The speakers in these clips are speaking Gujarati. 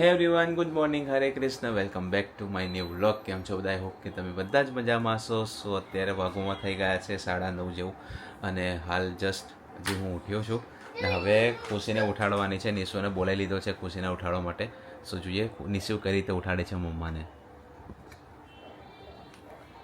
Hey everyone good morning Hare Krishna welcome back to my new vlog કેમ છો બધા? હોપ કે તમે બધા જ મજામાં હશો. સો અત્યારે વાઘોમાં થઈ ગયા છે સાડા નવ જેવું. અને હાલ જસ્ટ હજી હું ઉઠ્યો છું. ને હવે ખુશીને ઉઠાડવાની છે. નિશુને બોલાવી લીધો છે ખુશીને ઉઠાડવા માટે. સો જોઈએ, નિશુ કઈ રીતે ઉઠાડે છે મમ્માને.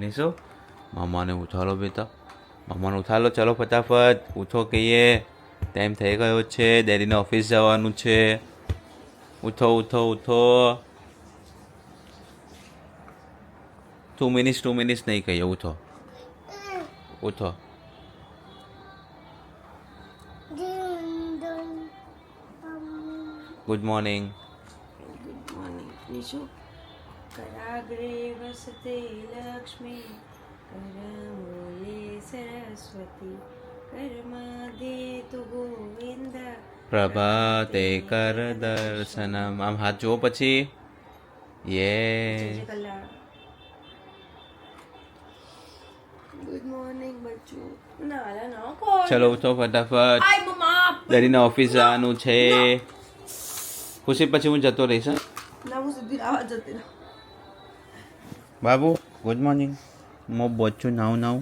નિશુ? મમ્માને ઉઠાડો બેટા. મમ્માને ઉઠાડો. ચલો, ફટાફટ. ઉઠો કહીએ. ટાઈમ થઈ ગયો છે. ડેડીને ઓફિસ જવાનું છે. ઉઠો ઉઠો ઉઠો. ટુ મિનિટ્સ ટુ મિનિટ્સ નહીં કહીએ, ઉઠો. ઉઠો. Good morning good morning Nishu કરાગ્રે વસતે લક્ષ્મી કરમૂલે સરસ્વતી કર્માદે તુ ગોવિંદ પ્રભાતે કર દર્શનમ. આમ હાથ જુઓ પછી. યે ચલો ઉઠો ફટાફટ. દરીના ઓફિસ જવાનું છે. ખુશી પછી હું જતો રહીશ બાબુ ગુડ મોર્નિંગ હું બોચું નાવ નાવ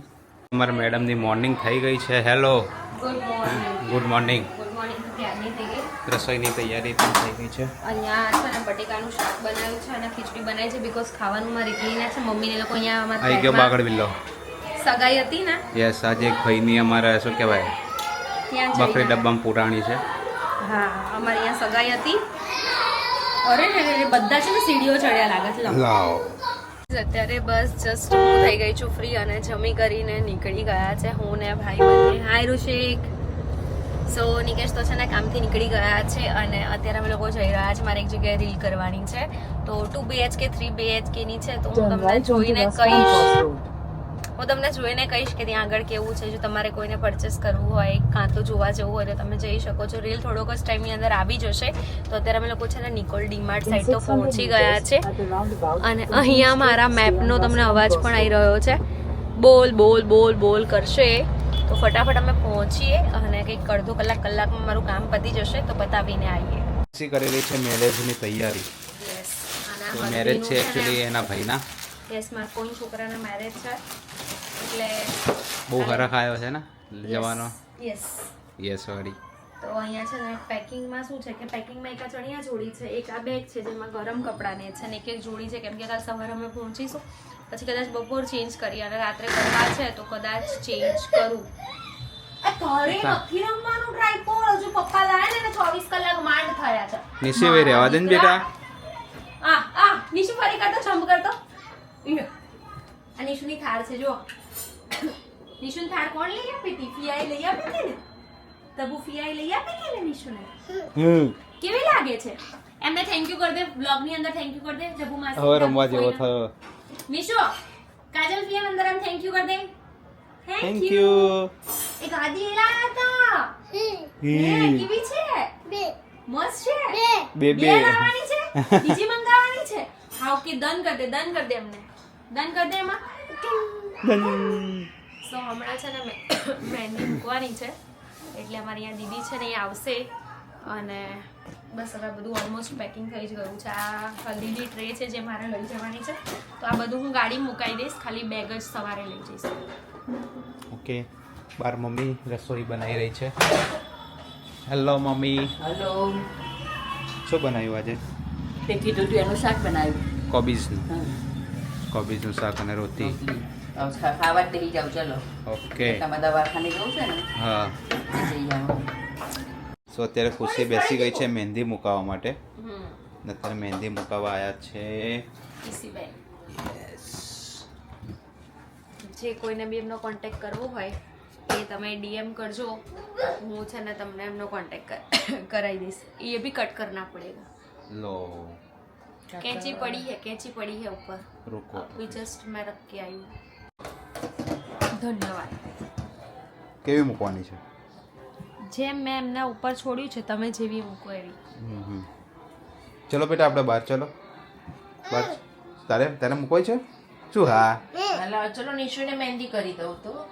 અમારા મેડમની મોર્નિંગ થઈ ગઈ છે. Hello good morning good morning good morning ત્યારની થઈ ગઈ રસોઈની તૈયારી પણ થઈ ગઈ છે. અહીંયા છે ને બટેકાનું શાક બનાવ્યું છે અને ખીચડી બનાવી છે બીકોઝ ખાવાનું મારી રીકલીના છે. મમ્મીને લોકો અહીંયા અમારા આવી ગયો બાગડ વિલ્લો સગાઈ હતી ને? યસ આજે એક ભાઈની અમારે શું કહેવાય બકરી ડબ્બામાં પુરાણી છે. હા અમારે અહીંયા સગાઈ હતી. અરે રે, બધા છે ને સીડીઓ ચડ્યા લાગે છે. લાવ. અત્યારે બસ જસ્ટ હું થઈ ગઈ છું ફ્રી અને જમી કરીને નીકળી ગયા છે. હું ને ભાઈ બંને. હાય ઋષિક સો નિકેશ તો છે ને કામથી નીકળી ગયા છે અને અત્યારે અમે લોકો જઈ રહ્યા છે. મારે એક જગ્યાએ રીલ કરવાની છે. તો ટુ બીએચકે થ્રી બીએચકે ની છે. તો હું તમને જોઈને કહીશ. હું તમને જોઈને કહીશ કે ત્યાં આગળ કેવું છે. જો તમારે કોઈને પરચેસ કરવું હોય કાં તો જોવા જવું હોય તો તમે જઈ શકો છો. રીલ થોડોક જ ટાઈમની અંદર આવી જશે. તો અત્યારે અમે લોકો છે ને નિકોલ ડીમાર્ટ સાઈડ તો પહોંચી ગયા છે. અને અહીંયા મારા મેપનો તમને અવાજ પણ આવી રહ્યો છે. બોલ બોલ બોલ બોલ કરશે. તો ફટાફટ અમે પહોંચીએ અને કંઈક અડધો કલાક કલાકમાં મારું કામ પતી જશે તો બતાવીને આવીએ. ખુશી કરી રહી છે મેરેજની તૈયારી. મેરેજ છે એકચ્યુઅલી એના ભાઈના. યસ મારા કોઈ છોકરાના મેરેજ છે. એટલે બહુ હરખ આવ્યો છે ને જવાનો? યસ યસ સોરી તો અહીંયા છે ને પેકિંગમાં શું છે કે પેકિંગમાં એક આ ચણિયા જોડી છે એક આ બેગ છે જેમાં ગરમ કપડાને છે ને એક એક જોડી છે. કેમ કે કાલ સવારે અમે પહોંચીશું પછી કદાચ બપોર ચેન્જ કરી અને રાત્રે કરવા છે તો કદાચ ચેન્જ કરું. આ ઘરે નથી રમવાનું ટ્રાયપોડ? હજુ પપ્પા લાવે ને 24 કલાક માંડ થયા છે. નિશી ભાઈ રહેવા દે ને બેટા. આ આ નિશુ ફરી કરતો જમ્પ કરતો. આ નિશુની થાળ છે જો નિશુની થાળ કોણ લઈ આપી હતી? લઈ આપી હતી ને? તબુ લઈ આપી હતી ને નિશુને? હમ. કેવી લાગે છે? એમને થેન્ક યુ કર દે બ્લોગની અંદર થેન્ક યુ કર દે જબુ માસી હવે રમવા જેવો થયો. કાજલ ફિયા અંદર આમ થેન્ક યુ કર દે થેન્ક યુ એક ગાદી લાયા હતા હે, કેવી છે મસ્ત છે બે બે લાવવાની છે બીજી મંગાવવાની છે હાવ કે દન કર દે દન કર દે અમને દન કર દે એમાં સો હમણાં છે ને મેં મહેંદી મૂકવાની છે. એટલે અમારી અહીંયા દીદી છે ને એ આવશે. અને બસ હવે બધું ઓલમોસ્ટ પેકિંગ થઈ જ ગયું છે. આ હલ્દીની ટ્રે છે જે મારે લઈ જવાની છે. તો આ બધું હું ગાડી મુકાઈ દઈશ ખાલી બેગ જ સવારે લઈ જઈશ. ઓકે. બાર મમ્મી રસોઈ બનાવી રહી છે. Hello mummy. હેલો શું બનાવ્યું આજે? તે કીધું તું એનું શાક બનાવ્યું. કોબીઝનું કોબીઝનું શાક અને રોટી. ખાવા જ દઈ જાવ ચલો. ઓકે. તમે દવાખાને જવું છે ને? હા. જઈ આવો. સો અત્યારે ખુશી બેસી ગઈ છે મહેંદી મુકાવવા માટે. અત્યારે મહેંદી મુકાવવા આવ્યા છે. જે કોઈને બી એમનો કોન્ટેક્ટ કરવો હોય એ તમે ડીએમ કરજો. હું છે ને તમને એમનો કોન્ટેક્ટ કરાવી દઈશ. એ બી કટ કરના પડેગા લો. કેચી પડી હે કેચી પડી હે ઉપર. રોકો. વી જસ્ટ મેં રખ કે આવી ધન્યવાદ. કેવી મૂકવાની છે? જેમ મેં એમના ઉપર છોડ્યું છે તમે જેવી મૂકો એવી. ચલો બેટા આપણે બહાર ચલો. બહાર તારે તારે મૂકવાય છે? શું હા? હાલો ચલો નિશુને મહેંદી કરી દઉં તો.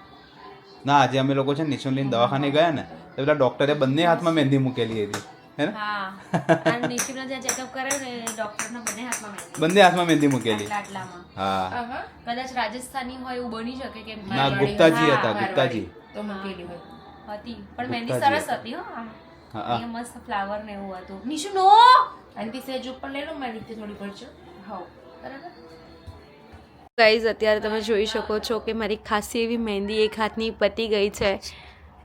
ના આજે અમે લોકો છે ને લઈને દવાખાને ગયા ને તો પેલા ડોક્ટરે બંને હાથમાં મહેંદી મૂકેલી હતી. નિશિનો બંને હાથમાં મહેંદી. મૂકેલી. હા. કદાચ રાજસ્થાની હોય એવું બની શકે કે ના ગુપ્તાજી હતા ગુપ્તાજી. તો મૂકેલી હોય. હતી. પણ મહેંદી સરસ હતી હો. આમ. હા, હા. મસ્ત ફ્લાવર ને એવું હતું. નિશુ નો! આંટી સહેજ ઉપર લઈ લો મારી રીતે થોડી પડશે બરાબર? ગાઈઝ અત્યારે તમે જોઈ શકો છો કે મારી ખાસી એવી મહેંદી એક હાથની પતી ગઈ છે.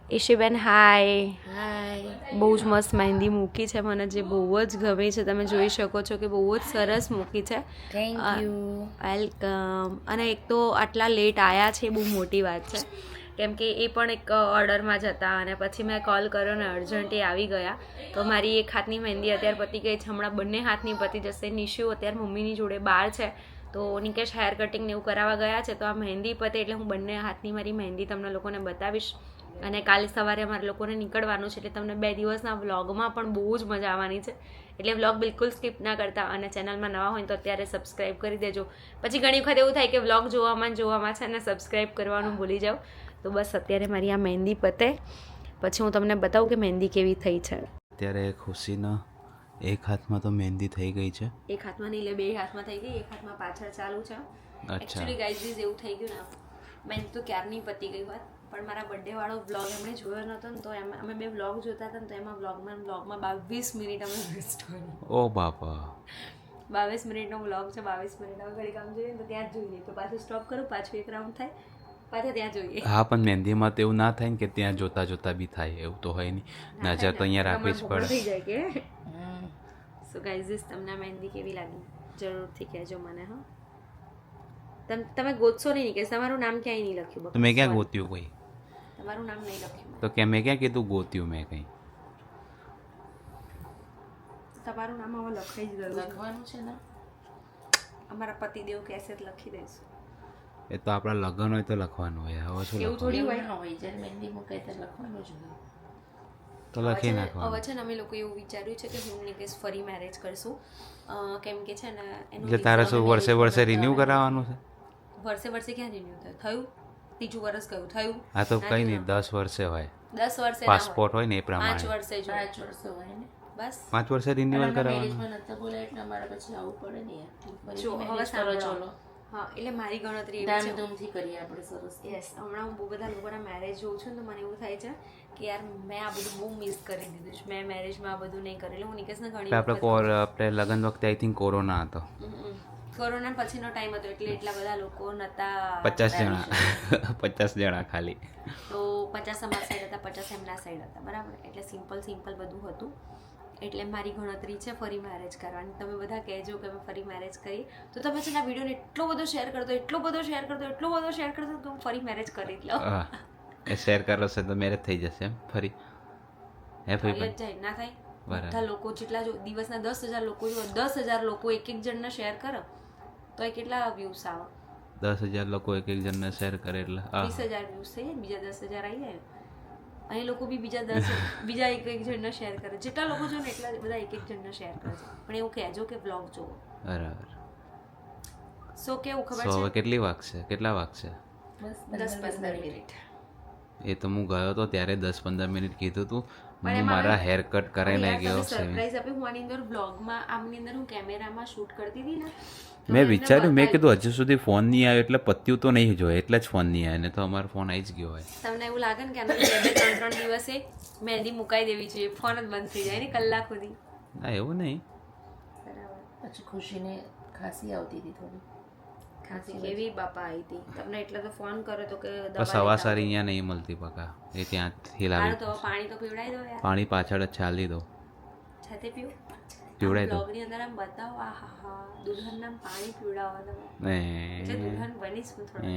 ઈશીબેન હાય હાય બહુ જ મસ્ત મહેંદી મૂકી છે. મને જે બહુ જ ગમે છે તમે જોઈ શકો છો કે બહુ જ સરસ મૂકી છે. થેન્ક યુ વેલકમ અને એક તો આટલા લેટ આવ્યા છે એ બહુ મોટી વાત છે. કેમ કે એ પણ એક ઓર્ડરમાં જ હતા અને પછી મેં કોલ કર્યો ને અર્જન્ટ એ આવી ગયા. તો મારી એક હાથની મહેંદી અત્યારે પતી ગઈ છે. હમણાં બંને હાથની પતી જશે. નિશુ અત્યારે મમ્મીની જોડે બહાર છે. તો નિકેશ હેર કટિંગ ને એવું કરાવવા ગયા છે. તો આ મહેંદી પતે એટલે હું બંને હાથની મારી મહેંદી તમને લોકોને બતાવીશ. અને કાલે સવારે અમારે લોકોને નીકળવાનું છે એટલે તમને બે દિવસના વ્લોગમાં પણ બહુ જ મજા આવવાની છે. એટલે વ્લોગ બિલકુલ સ્કીપ ના કરતા અને ચેનલમાં નવા હોય તો અત્યારે સબસ્ક્રાઇબ કરી દેજો. પછી ઘણી વખત એવું થાય કે વ્લોગ જોવામાં જોવામાં છે અને સબસ્ક્રાઈબ કરવાનું ભૂલી જાઓ. તો બસ અત્યારે મારી આ મહેંદી પતે. પછી હું તમને બતાવું કે મહેંદી કેવી થઈ છે. અત્યારે ખુશીના એક હાથમાં તો મહેંદી થઈ ગઈ છે. એક હાથમાં નહીં લે બે હાથમાં થઈ ગઈ એક હાથમાં પાછળ ચાલુ છે. એકચ્યુઅલી ગાઈઝ એવું થઈ ગયું ને. મહેંદી તો ક્યારની પતી ગઈ વાત? પણ મારા બર્થડે વાળો વ્લોગ એમણે જોયો નહોતો ને તો એમાં અમે બે બ્લોગ જોતા હતા ને તો એમાં વ્લોગમાં વ્લોગમાં બાવીસ મિનિટ અમે વેસ્ટ ઓ બાપા. બાવીસ મિનિટનો બ્લોગ છે બાવીસ મિનિટ. હવે ઘડી કામ જોઈએ તો ત્યાં જ જોઈએ. તો પાછું સ્ટોપ કરું પાછું એક રાઉન્ડ થાય. પાછા ત્યાં જોઈએ. હા પણ મહેંદીમાં તો એવું ના થાય ને કે ત્યાં જોતા જોતા બી થાય એવું તો હોય નહીં. નજર તો અહીંયા રાખવી જ કમર પડે. થઈ જાય કે? સો ગાઈઝ તમને આ મહેંદી કેવી લાગી? જરૂરથી કહેજો મને હા. તમ તમે ગોતશો નહીં કે તમારું નામ ક્યાંય નહીં લખ્યું તો મેં ક્યાં બસ. ગોત્યું કોઈ? તમારું નામ નહીં લખ્યું મેં. તો કે મેં ક્યાં કીધું ગોત્યું મેં કંઈ? તમારું નામ હવે લખાઈ જ ગયું છે. લખવાનું છે ને? અમારા પતિદેવ કહેશે તો લખી દઈશું. એ તો આપણા લગ્ન હોય તો લખવાનું હોય. હવે શું એવું થોડી હોય. ના હોય. જ્યારે મહેંદી મૂકે ત્યારે લખવાનું જ હોય. તો લખી હવે છે ને અમે લોકો એવું વિચાર્યું છે કે હું નિકેશ ફરી મેરેજ કરશું. કેમ કે છે ને એનું એટલે તારે શું વર્ષે વર્ષે રિન્યુ કરાવવાનું છે? વર્ષે વર્ષે ક્યાં રિન્યુ થાય? થયું? ત્રીજું વર્ષ કયું? થયું? આ તો કઈ નહીં દસ વર્ષે હોય. દસ વર્ષે. પાસપોર્ટ હોય. ને એ પાંચ વર્ષે જો પાંચ વર્ષ હોય ને? બસ. પાંચ વર્ષે રિન્યુઅલ કરાવવાનું. મેરેજમાં નતા બોલે એટલે અમારે પછી આવવું પડે ને યાર. જો હવે સાંભળો. ચલો હા એટલે મારી ગણતરી એવી છે. ધામધૂમથી કરીએ આપણે સરસ. યસ હમણાં હું બહુ બધા લોકોના મેરેજ જોઉં છું ને તો મને એવું થાય છે કે યાર મેં આ બધું બહુ મિસ કરી દીધું છે. મેં મેરેજમાં આ બધું નહીં કરેલું હું નિકેશને ઘણી આપણે કોર આપણે લગ્ન વખતે આઈ થિંક કોરોના હતો. કોરોના પછીનો ટાઈમ હતો એટલે એટલા બધા લોકો નતા પચાસ જણા. પચાસ જણા ખાલી. તો પચાસ અમારા સાઈડ હતા પચાસ એમના સાઈડ હતા. બરાબર? એટલે સિમ્પલ સિમ્પલ બધું હતું. એટલે મારી ગણતરી છે ફરી મેરેજ કરવાની. તમે બધા કહેજો કે મેં ફરી મેરેજ કરી. તો તમે છે ને વિડીયોને એટલો બધો શેર કરતો એટલો બધો શેર કરતો એટલો બધો શેર કરતો કે હું ફરી મેરેજ કરી લો લઉં. એ શેર કરો છે તો મેરેજ થઈ જશે એમ ફરી? હે ફરી જાય ના થાય? બધા લોકો જેટલા જો દિવસના દસ હજાર લોકો જો દસ હજાર લોકો એક એક જણને શેર કરો તો એ કેટલા વ્યૂઝ આવે? દસ હજાર લોકો એક એક જણને શેર કરે એટલે વીસ હજાર વ્યૂઝ થઈ જાય બીજા દસ હજાર આવી જાય. અહીં લોકો બી બીજા દસ બીજા એક એક જણને શેર કરે. જેટલા લોકો જો ને એટલા બધા એક એક જણને શેર કરે છે. પણ એવું કહેજો કે બ્લોગ જોવો. બરાબર. સો કેવું સો ખબર હવે છે? કેટલી વાગશે કેટલા વાગશે બસ દસ પંદર મિનિટ. એ તો હું ગયો તો ત્યારે દસ પંદર મિનિટ કીધું તું. મને હું મારા હેર કટ કરાવીને ગયો છે. સરપ્રાઈઝ આપી. હું આની અંદર બ્લોગમાં આમની અંદર હું કેમેરામાં શૂટ કરતી હતી ને? મેં વિચાર્યું મેં કીધું હજુ સુધી ફોન નહીં આવ્યો એટલે પત્યું તો નહીં જોયે એટલે જ ફોન નહીં આવ્યો ને તો અમારો ફોન આવી જ ગયો હોય. તમને એવું લાગે ને કે આના બે ત્રણ ત્રણ દિવસે મહેંદી મુકાઈ દેવી જોઈએ ફોન જ બંધ થઈ જાય ને કલાક સુધી. ના એવું નહીં. બરાબર. પછી ખુશીને ખાંસી આવતી હતી થોડી. ખાંસી કેવી બાપા આવી હતી. તમને એટલે તો ફોન કર્યો તો કે સવા સારી અહીંયા નહીં મળતી પકા એ ત્યાંથી લાવી તો પાણી તો પીવડાવી દો યાર. પાણી પાછળ જ ચાલી દો છે પીવું? પીવડાય તો ની અંદર આમ બતાવો આ હા હા દુલ્હન પાણી પીવડાવો તમે એટલે દુલ્હન બનીશ હું થોડો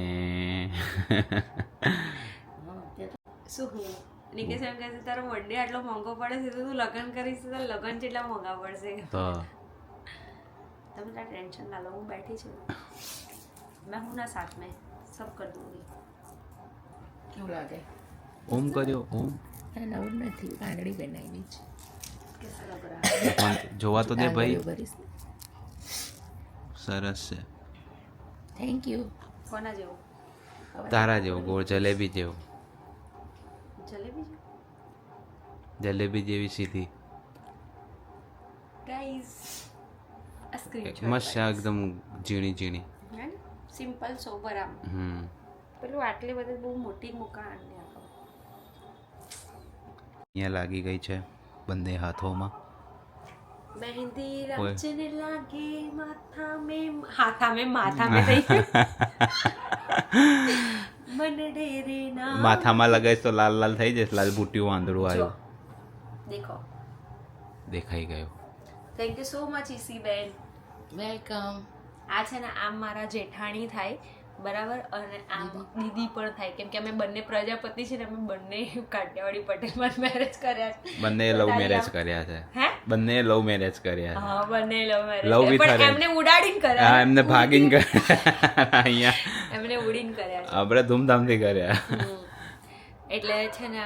શું હું નિકેશ એમ કહે છે તારો બર્થડે આટલો મોંઘો પડે છે તો તું લગ્ન કરીશ તો લગ્ન જેટલા મોંઘા પડશે તો તમે તારા ટેન્શન ના લો હું બેઠી છું મેં હું ના સાથ મેં સબ કર દૂંગી કેવું લાગે ઓમ કર્યો ઓમ નવું નથી કાંગડી બનાવી છે જોવા તો દે ભાઈ. સરસ છે. થેન્ક યુ કોના જેવો? તારા જેવો ગોળ જલેબી જેવો. જલેબી જલેબી જેવી સીધી. મસ્ત છે. એકદમ ઝીણી ઝીણી. સિમ્પલ સોબર આમ. હમ. પેલું આટલી બધી બહુ મોટી મુકા અહીંયા લાગી ગઈ છે. બંને હાથોમાં? મહેંદી. રચને લાગે માથા મેં હાથા મેં માથા મેં થઈ ડેરે ના માથામાં લગાઈશ તો લાલ લાલ થઈ જશે લાલ બુટ્ટીઓ આંધળું આવ્યું. દેખો. દેખાઈ ગયો. થેન્ક યુ સો મચ ઈસી બેન વેલકમ આ છે ને આમ મારા જેઠાણી થાય. બરાબર? અને આમ દીદી. પણ થાય. કેમ કે અમે બંને પ્રજાપતિ છે ને અમે બંને કાઠિયાવાડી પટેલમાં મેરેજ કર્યા છે. બંને લવ મેરેજ કર્યા છે. હે? બંને લવ મેરેજ કર્યા છે. હા બંને લવ મેરેજ પણ એમને ઉડાડીને કર્યા. હા એમને ભાગીને કર્યા. અહીંયા. એમને ઉડીને કર્યા છે. આપણે ધૂમધામથી કર્યા. એટલે છે ને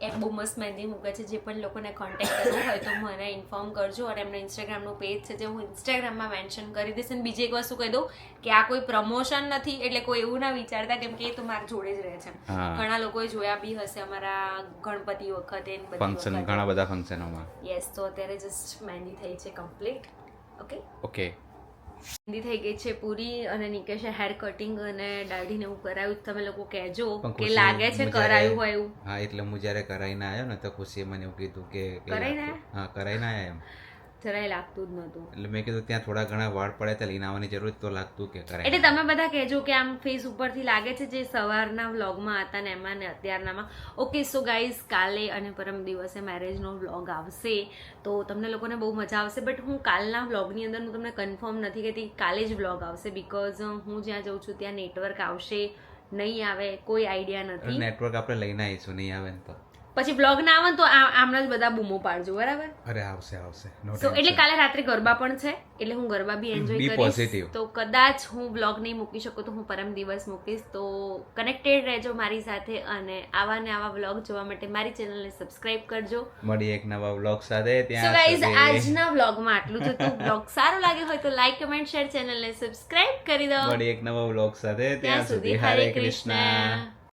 એક બહુ મસ્ત મહેંદી મૂકે છે. જે પણ લોકોને કોન્ટેક્ટ કરવો હોય તો મને ઇન્ફોર્મ કરજો અને એમનું ઇન્સ્ટાગ્રામનું પેજ છે જે હું ઇન્સ્ટાગ્રામમાં મેન્શન કરી દઈશ. અને બીજી એક વસ્તુ કહી દઉં કે આ કોઈ પ્રમોશન નથી એટલે કોઈ એવું ના વિચારતા કેમ કે એ તો મારા જોડે જ રહે છે. ઘણા લોકોએ જોયા બી હશે અમારા ગણપતિ વખતે ફંક્શન ઘણા બધા ફંક્શનોમાં યસ તો અત્યારે જસ્ટ મહેંદી થઈ છે કમ્પ્લીટ ઓકે ઓકે મહેંદી થઈ ગઈ છે પૂરી અને નિકેશે હેર કટિંગ અને દાઢીને એવું કરાવ્યું તમે લોકો કહેજો કે લાગે છે કરાયું હોય એવું? હા એટલે હું જ્યારે કરાઈને આવ્યો ને તો ખુશીએ મને એવું કીધું કે કે કરાઈને હા કરાઈને આવ્યા એમ. જરાય લાગતું જ નહોતું. એટલે મેં કીધું ત્યાં થોડા ઘણા વાળ પડે તો લઈને આવવાની જરૂર તો લાગતું કે એટલે તમે બધા કહેજો કે આમ ફેસ ઉપરથી લાગે છે જે સવારના વ્લોગમાં હતા ને એમાં ને અત્યારનામાં. ઓકે સો ગાઈઝ કાલે અને પરમ દિવસે મેરેજનો વ્લોગ આવશે તો તમને લોકોને બહુ મજા આવશે. બટ હું કાલના વ્લોગની અંદર હું તમને કન્ફર્મ નથી કહેતી કાલે જ વ્લોગ આવશે બિકોઝ હું જ્યાં જઉં છું ત્યાં નેટવર્ક આવશે નહીં આવે કોઈ આઈડિયા નથી. નેટવર્ક આપણે લઈને આવીશું નહીં આવે તો. પછી વ્લોગ ના આવે તો આ- આમના જ બધા બૂમો પાડજો બરાબર? અરે આવશે આવશે. સો એટલે કાલે રાત્રે ગરબા પણ છે એટલે હું ગરબા બી એન્જોય કરીશ. તો કદાચ હું બ્લોગ નહીં મૂકી શકું તો હું પરમ દિવસ મૂકીશ. તો કનેક્ટેડ રહેજો મારી સાથે અને આવા ને આવા વ્લોગ જોવા માટે મારી ચેનલને સબસ્ક્રાઇબ કરજો. મળી એક નવા વ્લોગ સાથે. સો ત્યાં ગાઈઝ સુધી આજના વ્લોગમાં આટલું જ હતું. બ્લોગ સારો લાગે હોય તો લાઈક કમેન્ટ શેર ચેનલને સબસ્ક્રાઇબ કરી દો. મળી એક નવા બ્લોગ સાથે. ત્યાં સુધી હરે કૃષ્ણ